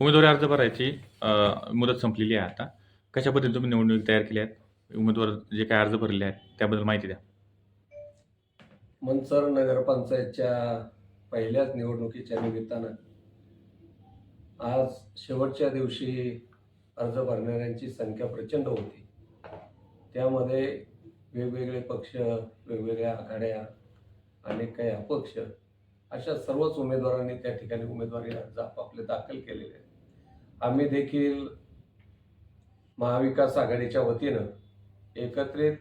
उमेदवारी अर्ज भरायची मुदत संपलेली आहे आता. कशा पद्धतीने तुम्ही निवडणूक तयार केली आहेत? उमेदवार जे काय अर्ज भरले आहेत त्याबद्दल माहिती द्या. मनसर नगरपंचायतच्या पहिल्याच निवडणुकीच्या निमित्तानं आज शेवटच्या दिवशी अर्ज भरणाऱ्यांची संख्या प्रचंड होती. त्यामध्ये वेगवेगळे पक्ष वेगवेगळ्या आघाड्या अनेक काही अपक्ष अशा सर्वच उमेदवारांनी त्या ठिकाणी उमेदवारी अर्ज आपापले दाखल केलेले आहेत. आम्ही देखील महाविकास आघाडीच्या वतीनं एकत्रित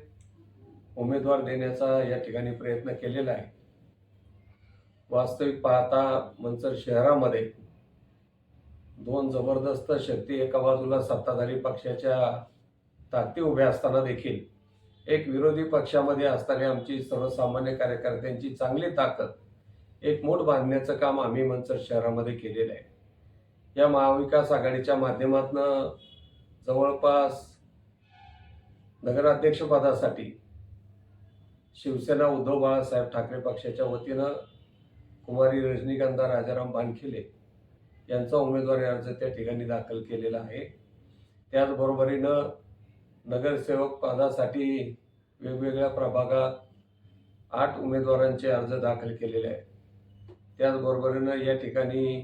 उमेदवार देण्याचा या ठिकाणी प्रयत्न केलेला आहे. वास्तविक पाहता मंचर शहरामध्ये दोन जबरदस्त शक्ती एका बाजूला सत्ताधारी पक्षाच्या ताकदी उभ्या असताना देखील एक विरोधी पक्षामध्ये असणारी आमची सर्वसामान्य कार्यकर्त्यांची चांगली ताकद एक मोठ बांधण्याचं काम आम्ही मनसर शहरामध्ये केलेलं आहे. या महाविकास आघाडीच्या माध्यमातून जवळपास नगराध्यक्षपदासाठी शिवसेना उद्धव बाळासाहेब ठाकरे पक्षाच्या वतीनं कुमारी रजनीगंधा राजाराम बानखिले यांचा उमेदवारी अर्ज त्या ठिकाणी दाखल केलेला आहे. त्याचबरोबरीनं नगरसेवक पदासाठी वेगवेगळ्या प्रभागात आठ उमेदवारांचे अर्ज दाखल केलेले आहेत. त्याचबरोबरीनं या ठिकाणी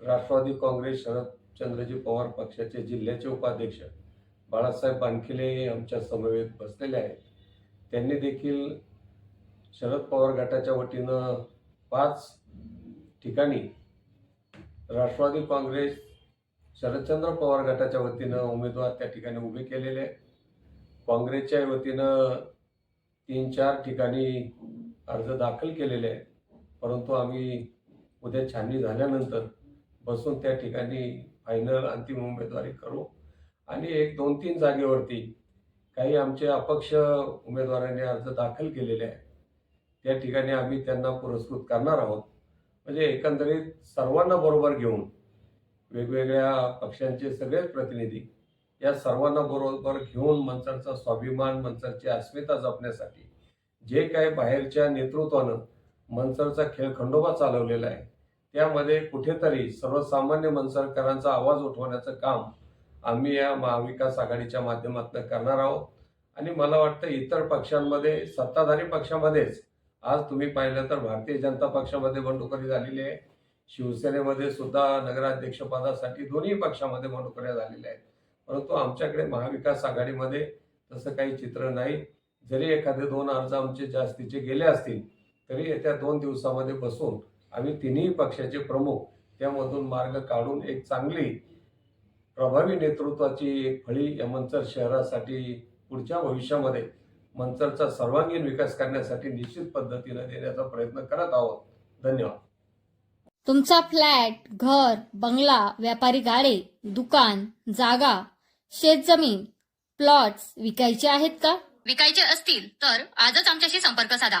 राष्ट्रवादी काँग्रेस शरदचंद्रजी पवार पक्षाचे जिल्ह्याचे उपाध्यक्ष बाळासाहेब बानखिले आमच्या समवेत बसलेले आहेत. त्यांनी देखील शरद पवार गटाच्या वतीनं पाच ठिकाणी राष्ट्रवादी काँग्रेस शरदचंद्र पवार गटाच्या वतीनं उमेदवार त्या ठिकाणी उभे केलेले आहेत. काँग्रेसच्या वतीनं तीन चार ठिकाणी अर्ज दाखल केलेले आहेत. परंतु आम्ही उद्या छाननी झाल्यानंतर बसून त्या ठिकाणी फायनल अंतिम उमेदवारी करू. आणि एक दोन तीन जागेवरती काही आमचे अपक्ष उमेदवारांनी अर्ज दाखल केलेले आहेत. त्या ठिकाणी आम्ही त्यांना पुरस्कृत करणार आहोत. म्हणजे एकंदरीत सर्वांना बरोबर घेऊन वेगवेगळ्या पक्षांचे सगळेच प्रतिनिधी या सर्वांना बरोबर घेऊन मंचरचा स्वाभिमान मंचरची अस्मिता जपण्यासाठी जे काही बाहेरच्या नेतृत्वानं मंचरचा खेळ खंडोबा चालवलेला आहे. त्यामध्ये कुठेतरी सर्वसामान्य मंचरकरांचा आवाज उठवण्याचं काम आम्ही या महाविकास आघाडीच्या माध्यमातून करणार आहोत. आणि मला वाटतं इतर पक्षांमध्ये सत्ताधारी पक्षामध्येच आज तुम्ही पाहिलं तर भारतीय जनता पक्षामध्ये बंडखोरी झालेली आहे. शिवसेनेमध्ये सुद्धा नगराध्यक्षपदासाठी दोन्ही पक्षामध्ये बंडखोऱ्या झालेल्या आहेत. परंतु आमच्याकडे महाविकास आघाडीमध्ये तसं काही चित्र नाही. जरी एखादे दोन अर्ज आमचे जास्तीचे गेले असतील तरी येत्या दोन दिवसामध्ये बसून आम्ही तिन्ही पक्षाचे प्रमुख त्यामधून मार्ग काढून एक चांगली प्रभावी नेतृत्वाची एक फळी या मंचर शहरासाठी पुढच्या भविष्यामध्ये मंचरचा सर्वांगीण विकास करण्यासाठी निश्चित पद्धतीने देण्याचा प्रयत्न करत आहोत. धन्यवाद. तुमचा फ्लॅट घर बंगला व्यापारी गाडे दुकान जागा शेतजमीन प्लॉट्स विकायचे आहेत का? विकायचे असतील तर आजच आमच्याशी संपर्क साधा.